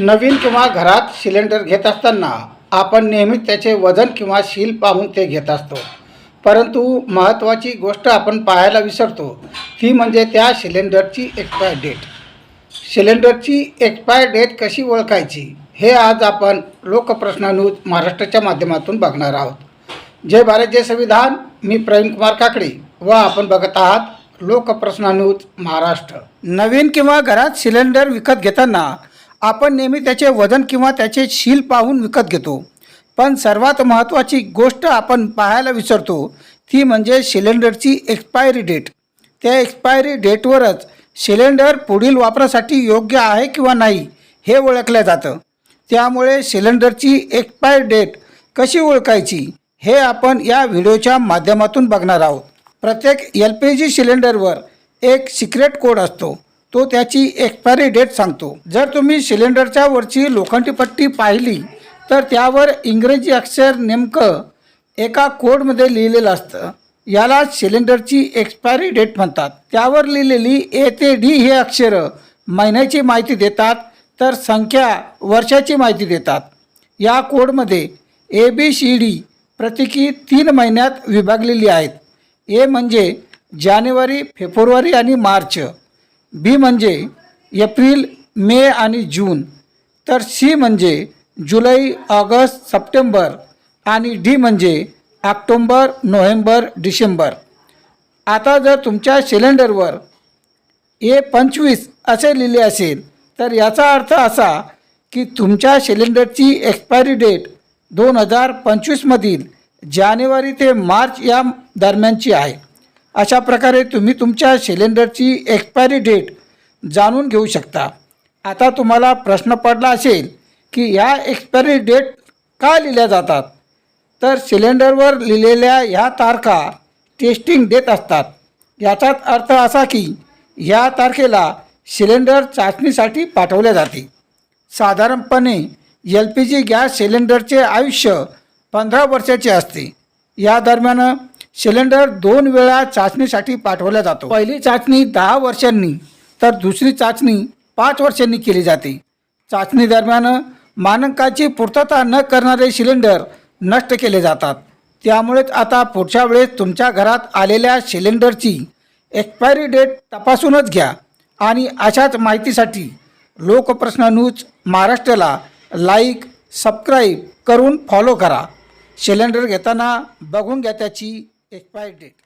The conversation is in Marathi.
नवीन किंवा घरात सिलेंडर घेत असताना आपण नेहमीच त्याचे वजन किंवा शील पाहून ते घेत असतो. परंतु महत्त्वाची गोष्ट आपण पाहायला विसरतो ती म्हणजे त्या सिलेंडरची एक्सपायर डेट. सिलेंडरची एक्सपायर डेट कशी ओळखायची हे आज आपण लोकप्रश्न न्यूज महाराष्ट्राच्या माध्यमातून बघणार आहोत. जय भारत जय संविधान. मी प्रवीण कुमार काकडे व आपण बघत आहात लोकप्रश्न न्यूज महाराष्ट्र. नवीन किंवा घरात सिलेंडर विकत घेताना आपण नेहमी त्याचे वजन किंवा त्याचे शील पाहून विकत घेतो. पण सर्वात महत्त्वाची गोष्ट आपण पाहायला विसरतो ती म्हणजे सिलेंडरची एक्सपायरी डेट. त्या एक्सपायरी डेटवरच सिलेंडर पुढील वापरासाठी योग्य आहे किंवा नाही हे ओळखलं जातं. त्यामुळे सिलेंडरची एक्सपायर डेट कशी ओळखायची हे आपण या व्हिडिओच्या माध्यमातून बघणार आहोत. प्रत्येक एल पी जी सिलेंडरवर एक सिक्रेट कोड असतो. तो त्याची एक्सपायरी डेट सांगतो. जर तुम्ही सिलेंडरच्या वरची लोखंडी पट्टी पाहिली तर त्यावर इंग्रजी अक्षर नेमकं एका कोडमध्ये लिहिलेलं असतं. याला सिलेंडरची एक्सपायरी डेट म्हणतात. त्यावर लिहिलेली ए ते डी हे अक्षरं महिन्याची माहिती देतात तर संख्या वर्षाची माहिती देतात. या कोडमध्ये ए बी सी डी प्रत्येकी तीन महिन्यात विभागलेली आहेत. ए म्हणजे जानेवारी फेब्रुवारी आणि मार्च. बी म्हणजे एप्रिल मे आणि जून. तर सी म्हणजे जुलै ऑगस्ट सप्टेंबर आणि डी म्हणजे ऑक्टोंबर नोव्हेंबर डिसेंबर. आता जर तुमच्या सिलेंडरवर ए पंचवीस असे लिहिले असेल तर याचा अर्थ असा की तुमच्या सिलेंडरची एक्सपायरी डेट दोन हजार पंचवीसमधील जानेवारी ते मार्च या दरम्यानची आहे. अशा प्रकारे तुम्ही तुमच्या सिलेंडरची एक्सपायरी डेट जाणून घेऊ शकता. आता तुम्हाला प्रश्न पडला असेल की ह्या एक्सपायरी डेट का लिहिल्या जातात? तर सिलेंडरवर लिहिलेल्या ह्या तारखा टेस्टिंग देत असतात. याचाच अर्थ असा की ह्या तारखेला सिलेंडर चाचणीसाठी पाठवले जाते. साधारणपणे एल पी जी गॅस सिलेंडरचे आयुष्य पंधरा वर्षाचे असते. या दरम्यान सिलेंडर दोन वेळा चाचणीसाठी पाठवला जातो. पहिली चाचणी दहा वर्षांनी तर दुसरी चाचणी पाच वर्षांनी केली जाते. चाचणी दरम्यान मानकाची पूर्तता न करणारे सिलेंडर नष्ट केले जातात. त्यामुळेच आता पुढच्या वेळेस तुमच्या घरात आलेल्या सिलेंडरची एक्सपायरी डेट तपासूनच घ्या आणि अशाच माहितीसाठी लोकप्रश्न न्यूज महाराष्ट्राला लाईक सबस्क्राईब करून फॉलो करा. सिलेंडर घेताना बघून घ्या त्याची एक्सपायरी डेट